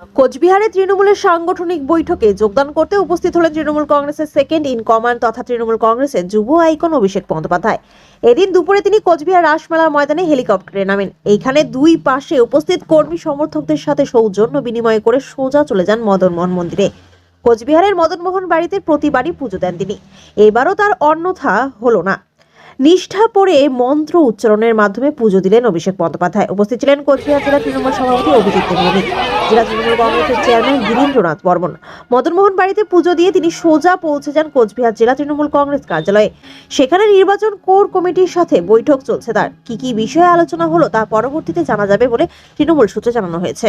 কোচবিহারে তৃণমূলের সাংগঠনিক বৈঠকে যোগদান করতে উপস্থিত হলেন তৃণমূল কংগ্রেসের সেকেন্ড ইন কমান্ড তথা তৃণমূল কংগ্রেসের যুব আইকন অভিষেক বন্দ্যোপাধ্যায়। এদিন দুপুরে তিনি কোচবিহার রাসমেলার ময়দানে হেলিকপ্টারে নামেন। এইখানে দুই পাশে উপস্থিত কর্মী সমর্থকদের সাথে সৌজন্য বিনিময় করে সোজা চলে যান মদন মোহন মন্দিরে। কোচবিহারের মদনমোহন বাড়িতে প্রতিবারই পুজো দেন তিনি। এবারও তার অন্যথা হলো না। নিষ্ঠা পড়ে মন্ত্র উচ্চারণের মাধ্যমে পুজো দিলেন অভিষেক বন্দ্যোপাধ্যায়। উপস্থিত ছিলেন কোচবিহার জেলা তৃণমূল সভাপতি অভিজিৎ ভৌমিক জেলা তৃণমূল কংগ্রেসের চেয়ারম্যান গিরীন্দ্রনাথ বর্মন মদনমোহন বাড়িতে পুজো দিয়ে তিনি সোজা পৌঁছে যান কোচবিহার জেলা তৃণমূল কংগ্রেস কার্যালয়ে। সেখানে নির্বাচন কোর কমিটির সাথে বৈঠক চলছে তার। কি কি বিষয়ে আলোচনা হলো তা পরবর্তীতে জানা যাবে বলে তৃণমূল সূত্রে জানানো হয়েছে।